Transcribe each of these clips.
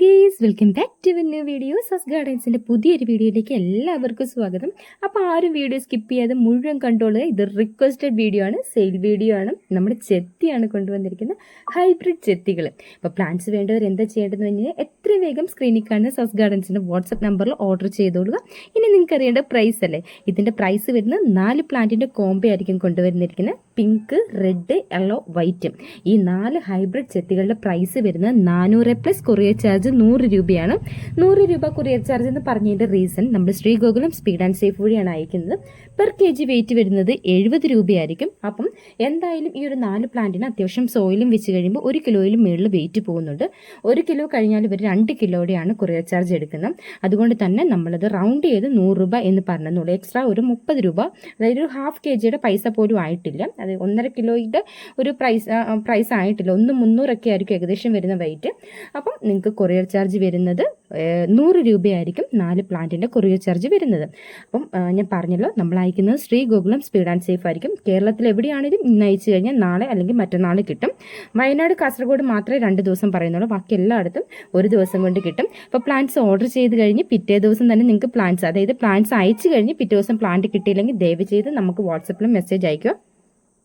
Guys welcome back to new video സസ് ഗാർഡൻസിന്റെ പുതിയൊരു വീഡിയോയിലേക്ക് എല്ലാവർക്കും സ്വാഗതം. അപ്പോൾ ആരും വീഡിയോ സ്കിപ്പ് ചെയ്യാതെ മുഴുവൻ കണ്ടോളുക. ഇത് റിക്വസ്റ്റഡ് വീഡിയോ ആണ് സെയിൽ വീഡിയോ ആണ്. നമ്മുടെ ചെത്തിയാണ് കൊണ്ടുവന്നിരിക്കുന്നത് ഹൈബ്രിഡ് ചെത്തികൾ. അപ്പോൾ പ്ലാന്റ്സ് വേണ്ടവർ എന്താ ചെയ്യേണ്ടതെന്ന് പറഞ്ഞാൽ എത്ര വേഗം സ്ക്രീനിൽ കാണുന്ന സസ് ഗാർഡൻസിന്റെ വാട്സപ്പ് നമ്പറിൽ ഓർഡർ ചെയ്തോളുക. ഇനി നിങ്ങൾക്ക് അറിയേണ്ട പ്രൈസ് അല്ലേ? ഇതിന്റെ പ്രൈസ് വരുന്നത് നാല് പ്ലാന്റിന്റെ കോംബോ ആയിരിക്കും കൊണ്ടുവരുന്നിരിക്കുന്നത് പിങ്ക് റെഡ് യെല്ലോ വൈറ്റും ഈ നാല് ഹൈബ്രിഡ് ചെത്തികളുടെ പ്രൈസ് വരുന്നത് നാനൂറ് പ്ലസ് കൊറിയർ ചാർജ് നൂറ് രൂപയാണ്. നൂറ് രൂപ കൊറിയർ ചാർജ് എന്ന് പറഞ്ഞതിന്റെ റീസൺ നമ്മൾ ശ്രീഗോകുലം സ്പീഡ് ആൻഡ് സേഫ് വഴിയാണ് അയക്കുന്നത്. പെർ കെ ജി വെയിറ്റ് വരുന്നത് എഴുപത് രൂപയായിരിക്കും. അപ്പം എന്തായാലും ഈ ഒരു നാല് പ്ലാന്റിന് അത്യാവശ്യം സോയിലും വെച്ച് കഴിയുമ്പോൾ ഒരു കിലോയിലും മുകളിൽ വെയിറ്റ് പോകുന്നുണ്ട്. ഒരു കിലോ കഴിഞ്ഞാൽ ഇവർ രണ്ട് കിലോയുടെയാണ് കൊറിയർ ചാർജ് എടുക്കുന്നത്. അതുകൊണ്ട് തന്നെ നമ്മളത് റൗണ്ട് ചെയ്ത് നൂറ് രൂപ എന്ന് പറഞ്ഞെന്നുള്ളൂ. എക്സ്ട്രാ ഒരു മുപ്പത് രൂപ. അതായത് ഒരു ഹാഫ് കെ ജിയുടെ പൈസ പോലും ആയിട്ടില്ല. അത് ഒന്നര കിലോയുടെ ഒരു പ്രൈസ് പ്രൈസ് ആയിട്ടില്ല. ഒന്ന് മുന്നൂറൊക്കെ ആയിരിക്കും ഏകദേശം വരുന്ന വെയിറ്റ് അപ്പം നിങ്ങൾക്ക് കൊറിയർ ചാർജ് വരുന്നത് നൂറ് രൂപയായിരിക്കും നാല് പ്ലാന്റിന്റെ കൊറിയർ ചാർജ് വരുന്നത്. അപ്പം ഞാൻ പറഞ്ഞല്ലോ നമ്മൾ അയക്കുന്നത് Shri Gokulam speed and safe ആയിരിക്കും. കേരളത്തിൽ എവിടെയാണെങ്കിലും ഇന്ന് അയച്ചു കഴിഞ്ഞാൽ നാളെ അല്ലെങ്കിൽ മറ്റന്നാൾ കിട്ടും. വയനാട് കാസർഗോഡ് മാത്രമേ രണ്ട് ദിവസം പറയുന്നുള്ളൂ. ബാക്കി എല്ലായിടത്തും ഒരു ദിവസം കൊണ്ട് കിട്ടും. അപ്പോൾ പ്ലാന്റ്സ് ഓർഡർ ചെയ്ത് കഴിഞ്ഞ് പിറ്റേ ദിവസം തന്നെ നിങ്ങൾക്ക് പ്ലാന്റ്സ് അതായത് പ്ലാന്റ്സ് അയച്ചു കഴിഞ്ഞ് പിറ്റേ ദിവസം പ്ലാന്റ് കിട്ടിയില്ലെങ്കിൽ ദയവ് ചെയ്ത് നമുക്ക് വാട്സപ്പിലും മെസ്സേജ് അയക്കുക.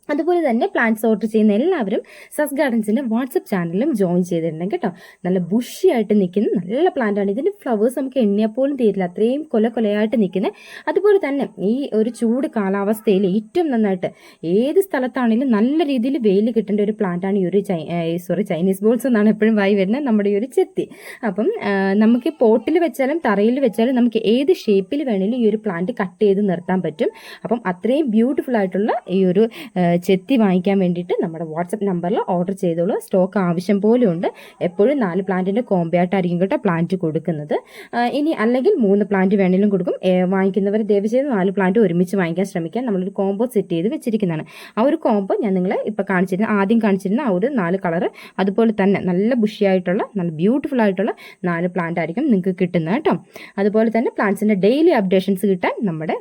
അതുപോലെ തന്നെ പ്ലാന്റ്സ് ഓർഡർ ചെയ്യുന്ന എല്ലാവരും സസ് ഗാർഡൻസിന്റെ വാട്സപ്പ് ചാനലിലും ജോയിൻ ചെയ്തിട്ടുണ്ട് കേട്ടോ. നല്ല ബുഷി ആയിട്ട് നിൽക്കുന്ന നല്ല പ്ലാന്റ് ആണ്. ഇതിന്റെ ഫ്ലവേഴ്സ് നമുക്ക് എണ്ണിയാൽ പോലും തീരില്ല. അത്രയും കൊല കൊലയായിട്ട് നിൽക്കുന്നത് അതുപോലെ തന്നെ ഈ ഒരു ചൂട് കാലാവസ്ഥയിൽ ഏറ്റവും നന്നായിട്ട് ഏത് സ്ഥലത്താണെങ്കിലും നല്ല രീതിയിൽ വെയിൽ കിട്ടേണ്ട ഒരു പ്ലാന്റ് ആണ് ഈ ഒരു സോറി ചൈനീസ് ബോൾസ് എന്നാണ് എപ്പോഴും വായി വരുന്നത്. നമ്മുടെ ഈ ഒരു ചെത്തി. അപ്പം നമുക്ക് പോട്ടിൽ വെച്ചാലും തറയിൽ വെച്ചാലും നമുക്ക് ഏത് ഷേപ്പിൽ വേണമെങ്കിലും ഈ ഒരു പ്ലാന്റ് കട്ട് ചെയ്ത് നിർത്താൻ പറ്റും. അപ്പം അത്രയും ബ്യൂട്ടിഫുൾ ആയിട്ടുള്ള ഈ ഒരു ചെത്തി വാങ്ങിക്കാൻ വേണ്ടിയിട്ട് നമ്മുടെ വാട്സപ്പ് നമ്പറിൽ ഓർഡർ ചെയ്തോളൂ. സ്റ്റോക്ക് ആവശ്യം പോലെ ഉണ്ട് എപ്പോഴും നാല് പ്ലാന്റിന്റെ കോമ്പയായിട്ടായിരിക്കും കേട്ടോ പ്ലാന്റ് കൊടുക്കുന്നത്. ഇനി അല്ലെങ്കിൽ മൂന്ന് പ്ലാന്റ് വേണമെങ്കിലും കൊടുക്കും. വാങ്ങിക്കുന്നവർ ദയവ് ചെയ്ത് നാല് പ്ലാന്റ് ഒരുമിച്ച് വാങ്ങിക്കാൻ ശ്രമിക്കുക. നമ്മളൊരു കോംബോ സെറ്റ് ചെയ്ത് വെച്ചിരിക്കുന്നതാണ്. ആ ഒരു കോംബോ ഞാൻ നിങ്ങളെ ഇപ്പോൾ കാണിച്ചിരുന്ന ആദ്യം കാണിച്ചിരുന്ന ആ ഒരു നാല് കളർ അതുപോലെ തന്നെ നല്ല ബുഷിയായിട്ടുള്ള നല്ല ബ്യൂട്ടിഫുൾ ആയിട്ടുള്ള നാല് പ്ലാന്റ് ആയിരിക്കും നിങ്ങൾക്ക് കിട്ടുന്നത് കേട്ടോ. അതുപോലെ തന്നെ പ്ലാന്റ്സിന്റെ ഡെയിലി അപ്ഡേഷൻസ് കിട്ടാൻ നമ്മുടെ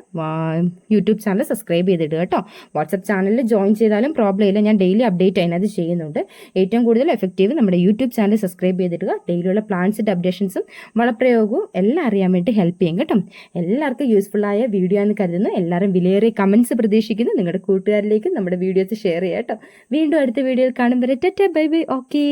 യൂട്യൂബ് ചാനൽ സബ്സ്ക്രൈബ് ചെയ്തിടുക കേട്ടോ. വാട്സപ്പ് ചാനലിൽ ജോയിൻ ചെയ്താലും പ്രോബ്ലം ഇല്ല. ഞാൻ ഡെയിലി അപ്ഡേറ്റ് അതിനകത്ത് ചെയ്യുന്നുണ്ട്. ഏറ്റവും കൂടുതൽ എഫക്റ്റീവ് നമ്മുടെ യൂട്യൂബ് ചാനൽ സബ്സ്ക്രൈബ് ചെയ്തിട്ട് ഡെയിലിയുള്ള പ്ലാൻസിന്റെ അപ്ഡേഷൻസും വളപ്രയോഗവും എല്ലാം അറിയാൻ വേണ്ടി ഹെൽപ്പ് ചെയ്യും കേട്ടോ. എല്ലാവർക്കും യൂസ്ഫുൾ ആയ വീഡിയോ എന്ന് കരുതുന്നു. എല്ലാവരും വിലയേറിയ കമൻസ് പ്രതീക്ഷിക്കുന്നു. നിങ്ങളുടെ കൂട്ടുകാരിലേക്ക് നമ്മുടെ വീഡിയോസ് ഷെയർ ചെയ്യാം കേട്ടോ. വീണ്ടും അടുത്ത വീഡിയോയിൽ കാണുമ്പോൾ ടെറ്റ ബൈ ബൈ ഓക്കേ